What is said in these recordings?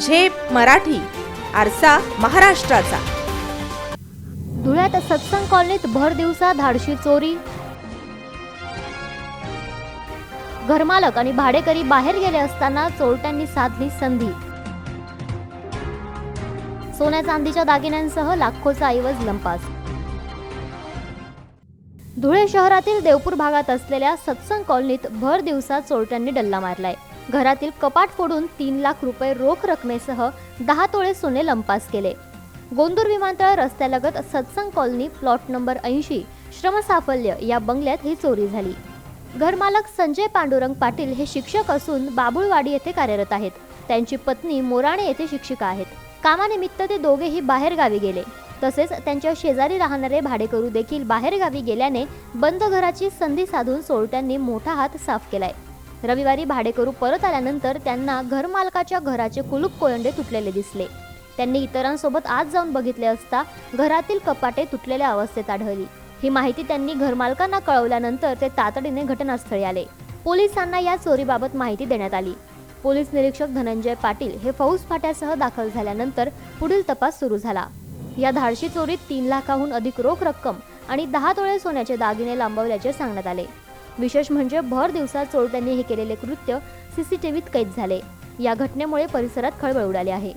झेप मराठी आरसा महाराष्ट्राचा. धुळ्यात सत्संग कॉलनीत भर दिवसा धाडशी चोरी. घरमालक आणि भाडेकरी बाहेर गेले असताना चोरट्यांनी साधली संधी. सोन्या चांदीच्या दागिन्यांसह लाखोचा ऐवज लंपास. धुळे शहरातील देवपूर भागात असलेल्या सत्संग कॉलनीत भर दिवसा चोरट्यांनी डल्ला मारलाय. घरातील कपाट फोडून तीन लाख रुपये रोख रकमेसह दहा तोळे सोने लंपास केले. गोंदूर विमानतळ रस्त्यालगत सत्संग कॉलनी प्लॉट नंबर ऐंशी श्रमसाफल्य या बंगल्यात ही चोरी झाली. घरमालक संजय पांडुरंग पाटील हे शिक्षक असून बाबुळवाडी येथे कार्यरत आहेत. त्यांची पत्नी मोराणे येथे शिक्षिका आहेत. कामानिमित्त ते दोघेही बाहेर गावी गेले. तसेच त्यांच्या शेजारी राहणारे भाडेकरू देखील बाहेर गावी गेल्याने बंद घराची संधी साधून चोरट्यांनी मोठा हात साफ केलाय. रविवारी भाडेकरू परत आल्यानंतर त्यांना घरमालकाच्या घराचे कुलूप कोयंडे तुटलेले दिसले. त्यांनी इतरांसोबत आत जाऊन बघितले असता घरातील कपाटे तुटलेल्या अवस्थेत आढळली. ही माहिती त्यांनी घरमालकांना कळवल्यानंतर ते तातडीने घटनास्थळी आले. पोलिसांना या चोरीबाबत माहिती देण्यात आली. पोलीस निरीक्षक धनंजय पाटील हे फौज फाट्यासह दाखल झाल्यानंतर पुढील तपास सुरू झाला. या धाडशी चोरीत तीन लाखाहून अधिक रोख रक्कम आणि दहा तोळे सोन्याचे दागिने लांबवल्याचे सांगण्यात आले. विशेष म्हणजे भर दिवसात चोरट्यांनी हे केलेले कृत्य सीसीटीव्हीत कैद झाले. या घटनेमुळे परिसरात खळबळ उडाली आहे.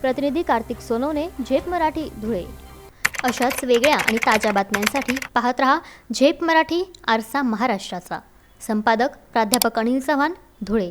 प्रतिनिधी कार्तिक सोनवणे झेप मराठी धुळे. अशाच वेगळ्या आणि ताज्या बातम्यांसाठी पाहत रहा झेप मराठी आरसा महाराष्ट्राचा. संपादक प्राध्यापक अनिल चव्हाण धुळे.